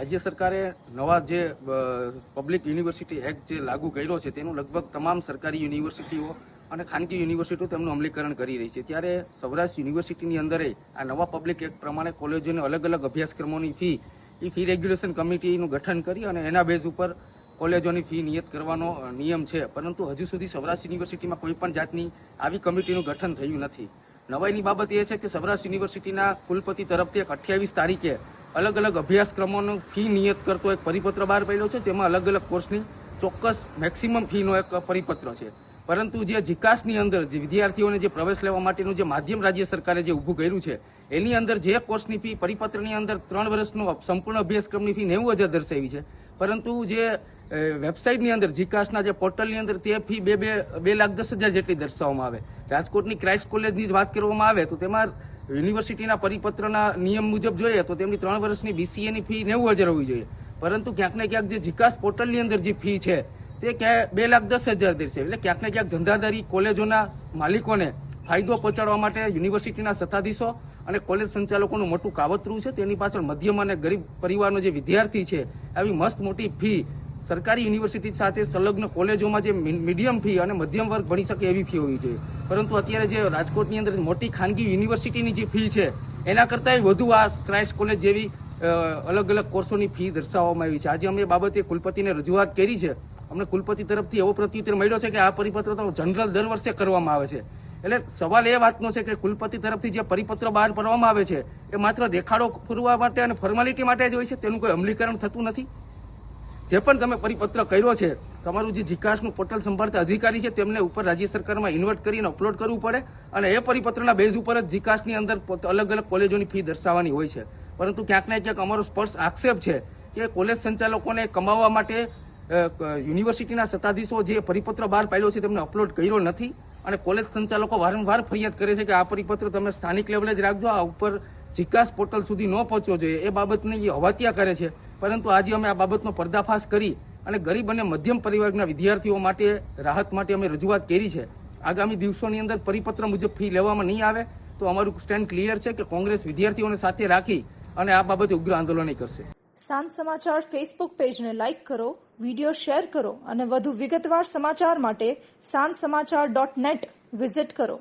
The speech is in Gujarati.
રાજ્ય સરકારે નવા જે પબ્લિક યુનિવર્સિટી એક્ટ જે લાગુ કર્યો છે, તેનું લગભગ તમામ સરકારી યુનિવર્સિટીઓ અને ખાનગી યુનિવર્સિટીઓ તેમનું અમલીકરણ કરી રહી છે. ત્યારે સૌરાષ્ટ્ર યુનિવર્સિટીની અંદર આ નવા પબ્લિક એક્ટ પ્રમાણે કોલેજોને અલગ અલગ અભ્યાસક્રમોની ફી, એ ફી રેગ્યુલેશન કમિટીનું ગઠન કરી અને એના બેઝ ઉપર કોલેજોની ફી નિયત કરવાનો નિયમ છે. પરંતુ હજુ સુધી સૌરાષ્ટ્ર યુનિવર્સિટીમાં કોઈ પણ જાતની આવી કમિટીનું ગઠન થયું નથી. નવાઈની બાબત એ છે કે સૌરાષ્ટ્ર યુનિવર્સિટીના કુલપતિ તરફથી એક અઠ્યાવીસ તારીખે અલગ અલગ અભ્યાસક્રમોનો ફી નિયત કરતો એક પરિપત્ર બહાર પડ્યો છે તેમાં અલગ અલગ કોર્સની ચોક્કસ મેક્સિમમ ફીનો એક પરિપત્ર છે. પરંતુ જે જીકાસની અંદર જે વિદ્યાર્થીઓને જે પ્રવેશ લેવા માટેનું જે માધ્યમ રાજ્ય સરકારે જે ઊભું કર્યું છે, એની અંદર જે કોર્સની ફી, પરિપત્રની અંદર ત્રણ વર્ષનો સંપૂર્ણ અભ્યાસક્રમની ફી નેવું હજાર દર્શાવી છે. પરંતુ જે વેબસાઇટની અંદર, જીકાસના જે પોર્ટલની અંદર તે ફી બે બે બે લાખ દસ હજાર જેટલી દર્શાવવામાં આવે. રાજકોટની ક્રાઇસ્ટ કોલેજની જ વાત કરવામાં આવે તો તેમાં યુનિવર્સિટીના પરિપત્રના નિયમ મુજબ જોઈએ તો તેમની ત્રણ વર્ષની બીસીએની ફી નેવું હજાર હોવી જોઈએ. પરંતુ ક્યાંક ને ક્યાંક જે જીકાસ પોર્ટલની અંદર જે ફી છે, તે ક્યાંય બે લાખ દસ હજાર દેશે. એટલે ક્યાંક ને ક્યાંક ધંધાદારી કોલેજોના માલિકોને ફાયદો પહોંચાડવા માટે યુનિવર્સિટીના સત્તાધીશો અને કોલેજ સંચાલકોનું મોટું કાવતરું છે. તેની પાછળ મધ્યમ અને ગરીબ પરિવારનો જે વિદ્યાર્થી છે, આવી મસ્ત મોટી ફી સરકારી યુનિવર્સિટી સાથે સંલગ્ન કોલેજોમાં જે મીડિયમ ફી અને મધ્યમ વર્ગ ભણી શકે એવી ફી હોવી જોઈએ. પરંતુ અત્યારે જે રાજકોટની અંદર મોટી ખાનગી યુનિવર્સિટીની જે ફી છે, એના કરતાંય વધુ આ ક્રાઇસ્ટ કોલેજ જેવી અલગ અલગ કોર્સોની ફી દર્શાવવામાં આવી છે. આજે અમે બાબતે કુલપતિને રજૂઆત કરી છે. અમને કુલપતિ તરફથી એવો પ્રત્યુત્તર મળ્યો છે કે આ પરિપત્ર તો જનરલ દર વર્ષે કરવામાં આવે છે. એટલે સવાલ એ વાતનો છે કે કુલપતિ તરફથી જે પરિપત્ર બહાર પાડવામાં આવે છે, એ માત્ર દેખાડો પૂરવા માટે અને ફોર્માલિટી માટે જ હોય છે? તેનું કોઈ અમલીકરણ થતું નથી? જે પણ તમે પરિપત્ર કર્યો છે, તમારું જે જીકાસનું પોર્ટલ સંભાળતા અધિકારી છે, તેમને ઉપર રાજ્ય સરકારમાં ઇન્વર્ટ કરીને અપલોડ કરવું પડે અને એ પરિપત્રના બેઝ ઉપર જ જીકાસની અંદર અલગ અલગ કોલેજોની ફી દર્શાવવાની હોય છે. પરંતુ ક્યાંક ને ક્યાંક અમારો સ્પર્શ આક્ષેપ છે કે કોલેજ સંચાલકોને કમાવવા માટે યુનિવર્સિટીના સત્તાધીશો જે પરિપત્ર બહાર પાડ્યો છે, તેમને અપલોડ કર્યો નથી અને કોલેજ સંચાલકો વારંવાર ફરિયાદ કરે છે કે આ પરિપત્ર તમે સ્થાનિક લેવલે જ રાખજો, આ ઉપર જીકાસ પોર્ટલ સુધી ન પહોંચવો જોઈએ. એ બાબતની હવાતિયા કરે છે. પરંતુ આજે અમે આ બાબતનો પર્દાફાશ કરી અને ગરીબ અને મધ્યમ પરિવારના વિદ્યાર્થીઓ માટે, રાહત માટે અમે રજૂઆત કરી છે. આગામી દિવસોની અંદર પરિપત્ર મુજબ ફી લેવામાં નહીં આવે તો અમારું સ્ટેન્ડ ક્લિયર છે કે કોંગ્રેસ વિદ્યાર્થીઓને સાથે રાખી અને આ બાબતે ઉગ્ર આંદોલન કરશે. સાંજ સમાચાર ફેસબુક પેજને લાઇક કરો વીડિયો શેર કરો અને વધુ વિગતવાર સમાચાર માટે સાંજ સમાચાર ડોટ નેટ વિઝિટ કરો.